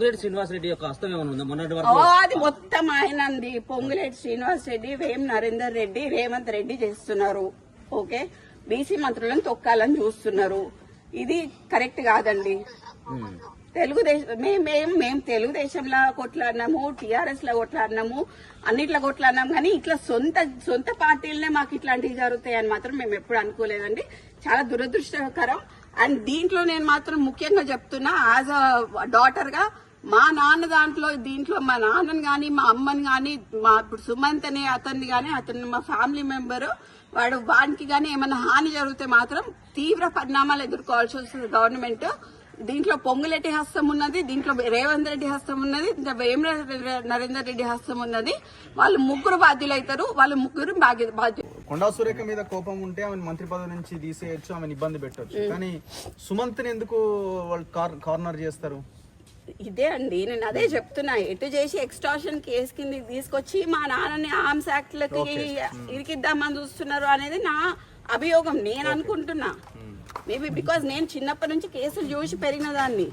పొంగిరెడ్డి శ్రీనివాస్ రెడ్డి యొక్క హస్తం ఏమైనా ఉందా? మొన్నటి వరకు అది మొత్తం ఆయనంది. పొంగులేటి శ్రీనివాస్ రెడ్డి వేం నరేందర్ రెడ్డి రేవంత్ రెడ్డి చేస్తున్నారు. ఓకే? బీసీ మంత్రులను తొక్కాలని చూస్తున్నారు. ఇది కరెక్ట్ కాదండి. తెలుగుదేశం మేము మేము తెలుగుదేశంలో కొట్లాడినాము టీఆర్ఎస్లో కొట్లాడినాము అన్నిట్లో కొట్లాడినాం కానీ ఇట్లా సొంత సొంత పార్టీలనే మాకు ఇట్లాంటివి జరుగుతాయని మాత్రం మేము ఎప్పుడు అనుకోలేదండి. చాలా దురదృష్టకరం. అండ్ దీంట్లో నేను మాత్రం ముఖ్యంగా చెప్తున్నా యాజ్ అ డాటర్గా మా నాన్న దాంట్లో దీంట్లో మా నాన్నని గాని మా అమ్మని గాని మా ఇప్పుడు సుమంత్ అనే అతన్ని గాని అతను మా ఫ్యామిలీ మెంబర్ వాడు వానికి గాని ఏమైనా హాని జరిగితే మాత్రం తీవ్ర పరిణామాలు ఎదుర్కోవాల్సి వస్తుంది గవర్నమెంట్. దీంట్లో పొంగులెట్టి హస్తం ఉన్నది దీంట్లో రేవంత్ రెడ్డి హస్తం ఉన్నది ఇంకా వేమ నరేందర్ రెడ్డి హస్తం ఉన్నది. వాళ్ళు ముగ్గురు బాధ్యులు అవుతారు వాళ్ళు ముగ్గురు బాధ్య- బాధ్యులు కొండా సురేఖ మీద కోపం ఉంటే ఆమె మంత్రి పదవి నుంచి తీసేయచ్చు ఆమెను ఇబ్బంది పెట్టొచ్చు. కానీ సుమంత్ని ఎందుకు వాళ్ళు కార్- కార్నర్ చేస్తారు? ఇదే అండి. నేను అదే చెప్తున్నా. ఎటు చేసి ఎక్స్టార్షన్ కేసు కింద తీసుకొచ్చి మా నాన్నని ఆర్మ్స్ యాక్ట్ లకి ఇరికిద్దామని చూస్తున్నారు అనేది నా అభియోగం. నేను అనుకుంటున్నా. మేబీ బికాజ్ నేను చిన్నప్పటి నుంచి కేసులు చూసి పెరిగిన దాన్ని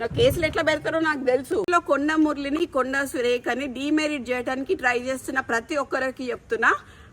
నా కేసులు ఎట్లా పెడతారో నాకు తెలుసు. కొండ మురళిని కొండ సురేఖని డీమెరిట్ చేయడానికి ట్రై చేస్తున్న ప్రతి ఒక్కరికి చెప్తున్నా.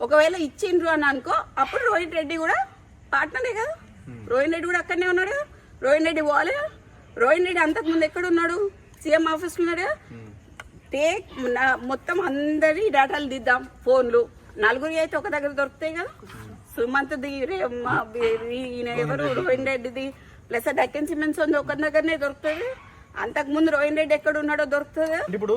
ఒకవేళ ఇచ్చిండ్రు అని అనుకో అప్పుడు రోహిత్ రెడ్డి కూడా పార్ట్నరే కదా. రోహిత్ రెడ్డి కూడా అక్కడనే ఉన్నాడు కదా. రోహిత్ రెడ్డి కదా. రోహిత్ రెడ్డి అంతకుముందు ఎక్కడ ఉన్నాడు? సీఎం ఆఫీస్లో ఉన్నాడు కదా. టేక్ నా- మొత్తం అందరి డేటాలు దిద్దాం ఫోన్లు. నలుగురి అయితే ఒక దగ్గర దొరుకుతాయి కదా. సుమంత్ ది రే- మా బి- ఈయన ఎవరు? రోహిన్ రెడ్డిది ప్లస్ డెక్కన్ సిమెంట్స్ ఉంది ఒక దగ్గరనే దొరుకుతుంది అంతకు ముందు రోహిన్ రెడ్డి ఎక్కడ ఉన్నాడో దొరుకుతుంది ఇప్పుడు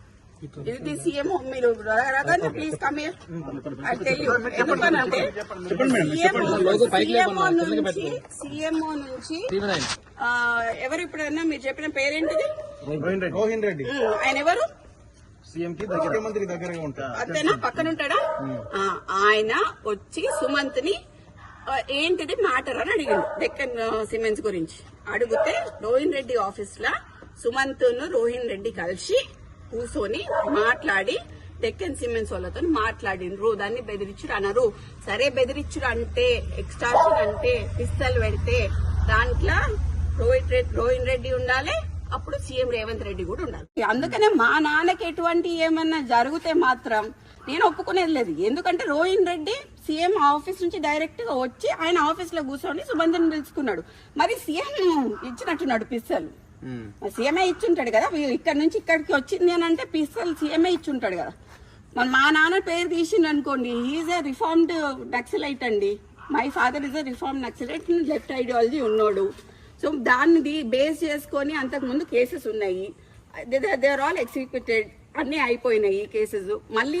ఇది సిఎంఓ మీరు please come I tell you ఎందుకనంటే సిఎంఓ నుంచి సిఎంఓ నుంచి ఎవరు ఇప్పుడన్నా మీరు చెప్పిన పేరేంటిది? రోహిన్ రెడ్డి. ఆయన ఎవరు? సీఎం కి ముఖ్యమంత్రి దగ్గరగా ఉంటారు అంతేనా? పక్కన ఉంటాడా? ఆయన వచ్చి సుమంత్ని ఏంటిది? మ్యాటర్ అని అడిగిండు. డెక్కన్ సిమెంట్స్ గురించి. అడిగితే రోహిన్ రెడ్డి ఆఫీస్ లా సుమంత్ను రోహిన్ రెడ్డి కలిసి కూర్చొని మాట్లాడి డెక్కన్ సిమెంట్స్ వాళ్ళతో మాట్లాడిండ్రు. దాన్ని బెదిరించురు అన్నారు సరే బెదిరించురు అంటే ఎక్స్టార్షన్ అంటే పిస్తల్ పెడితే దాంట్లో రోహిత్ రెడ్డి రోహిన్ రెడ్డి ఉండాలి అప్పుడు సీఎం రేవంత్ రెడ్డి కూడా ఉండాలి. అందుకనే మా నాన్నకి ఎటువంటి ఏమన్నా జరిగితే మాత్రం నేను ఒప్పుకునేది లేదు. ఎందుకంటే రోహిన్ రెడ్డి సీఎం ఆఫీస్ నుంచి డైరెక్ట్గా వచ్చి ఆయన ఆఫీస్లో కూర్చొని సుబంధన్ పిలుచుకున్నాడు. మరి సీఎం ఇచ్చినట్టున్నాడు పిస్తలు. సీఎంఏ ఇచ్చుంటాడు కదా. వీ- ఇక్కడ నుంచి ఇక్కడికి వచ్చింది అని అంటే పిస్తల్ సీఎంఏ ఇచ్చుంటాడు కదా. మరి మా నాన్న పేరు తీసిండు అనుకోండి. ఈజ్ ఏ రిఫార్మ్డ్ నక్సలైట్ అండి. My father is a reform naxalite left ideology ఉన్నాడు. సో దాన్ని బేస్ చేసుకొని అంతకుముందు కేసెస్ ఉన్నాయి. దేర్ ఆల్ ఎగ్జిక్యూటెడ్ అన్నీ అయిపోయినాయి కేసెస్ మళ్ళీ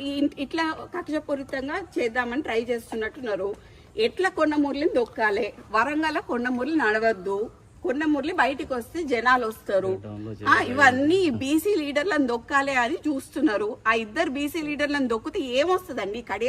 ఈ- ఇట్లా కక్షపూరితంగా చేద్దామని ట్రై చేస్తున్నట్టున్నారు. ఎట్లా కొండమూరిని దొక్కాలి? వరంగల్ కొండమూరిని నడవద్దు. కొండమూర్లి బయటికి వస్తే జనాలు వస్తారు. ఆ, ఇవన్నీ బీసీ లీడర్లను దొక్కాలి అని చూస్తున్నారు. ఆ ఇద్దరు బీసీ లీడర్లను దొక్కితే ఏమొస్తుందండి? కడి